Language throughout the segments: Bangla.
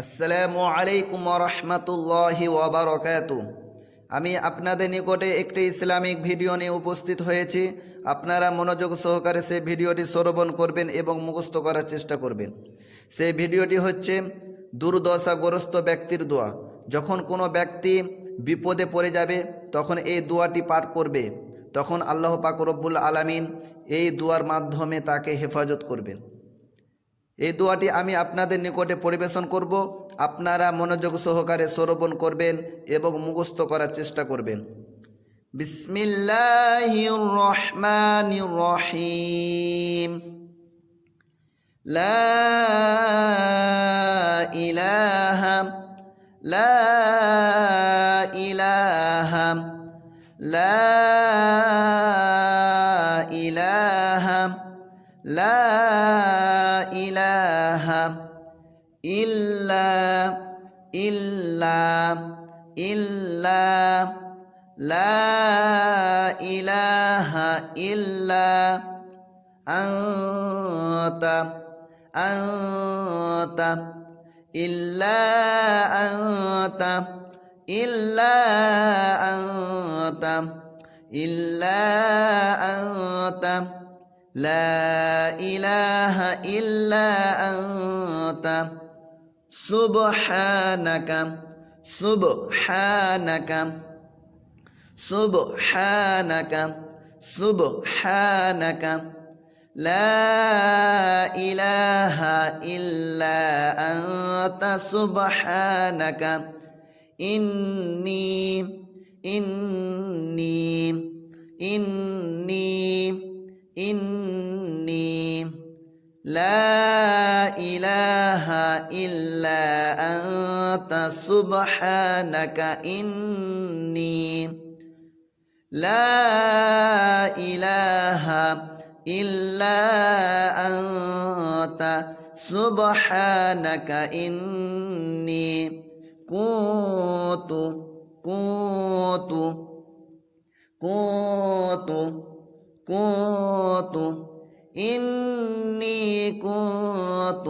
আসসালামু আলাইকুম রহমতুল্লাহি ওবরকাত আমি আপনাদের নিকটে একটি ইসলামিক ভিডিও নিয়ে উপস্থিত হয়েছি। আপনারা মনোযোগ সহকারে সেই ভিডিওটি শ্রবণ করবেন এবং মুখস্থ করার চেষ্টা করবেন। সেই ভিডিওটি হচ্ছে দুর্দশাগ্রস্ত ব্যক্তির দোয়া। যখন কোনো ব্যক্তি বিপদে পড়ে যাবে, তখন এই দোয়াটি পাঠ করবে। তখন আল্লাহ পাক রব্বুল আলামিন এই দোয়ার মাধ্যমে তাকে হেফাজত করবেন। এই দোয়াটি আমি আপনাদের নিকটে পরিবেশন করব। আপনারা মনোযোগ সহকারে শ্রবণ করবেন এবং মুখস্থ করার চেষ্টা করবেন। বিসমিল্লাহির রহিম। লা লা লা ইলাহা, লা ইলাহা ইল্লা ইল্লা ইল্লা, লা ইলাহা ইল্লা, আনতা আনতা, ইল্লা আনতা ইল্লা আনতা ইল্লা, আনতা। لا إله إلا أنت. سبحانك سبحانك سبحانك سبحانك. لا إله إلا أنت. سبحانك. إني إني إني إني. لا إله إلا أنت سبحانك إني لا إله إلا أنت سبحانك إني كنت كنت كنت كنت. ইন্নি কুত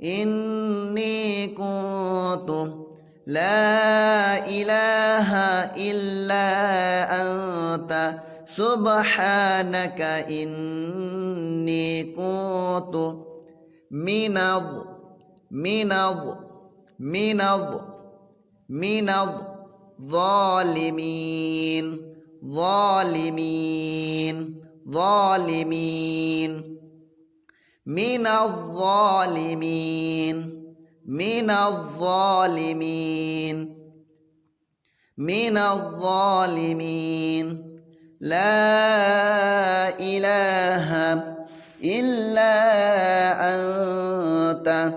ইন্নি কুত লা ইলাহা ইল্লা আনতা, সুবহানাকা ইন্নি কুত মিনাব মিনাব মিনাব মিনাব জালিমিন জালিমিন الظالمين. ظالمين ظالمين من الظالمين. من الظالمين. من الظالمين. لا إله إلا أنت.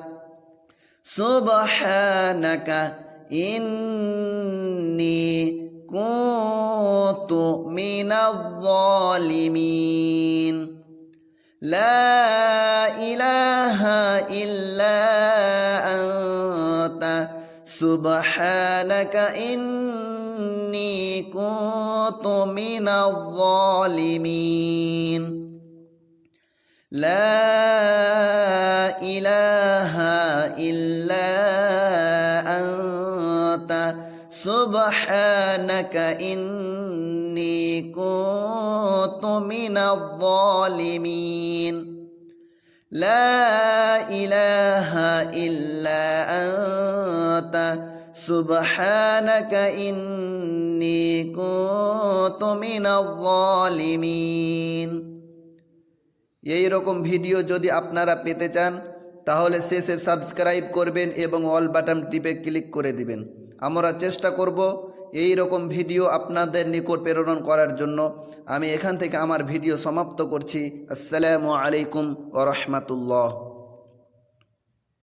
سبحانك إني كنت من الظالمين. لا إله إلا أنت. سبحانك إني كنت من الظالمين. لا সুবহানাকা ইন্নি কুনতু মিনাল যালিমিন। লা ইলাহা ইল্লা আনতা। সুবহানাকা ইন্নি কুনতু মিনাল যালিমিন। এই রকম ভিডিও যদি আপনারা পেতে চান, তাহলে শেষে সাবস্ক্রাইব করবেন এবং অল বাটন টিপে ক্লিক করে দিবেন। আমরা চেষ্টা করব এই রকম ভিডিও আপনাদের নিকট প্রেরণ করার জন্য। আমি এখান থেকে আমার ভিডিও সমাপ্ত করছি। আসসালামু আলাইকুম ও রহমতুল্লাহ।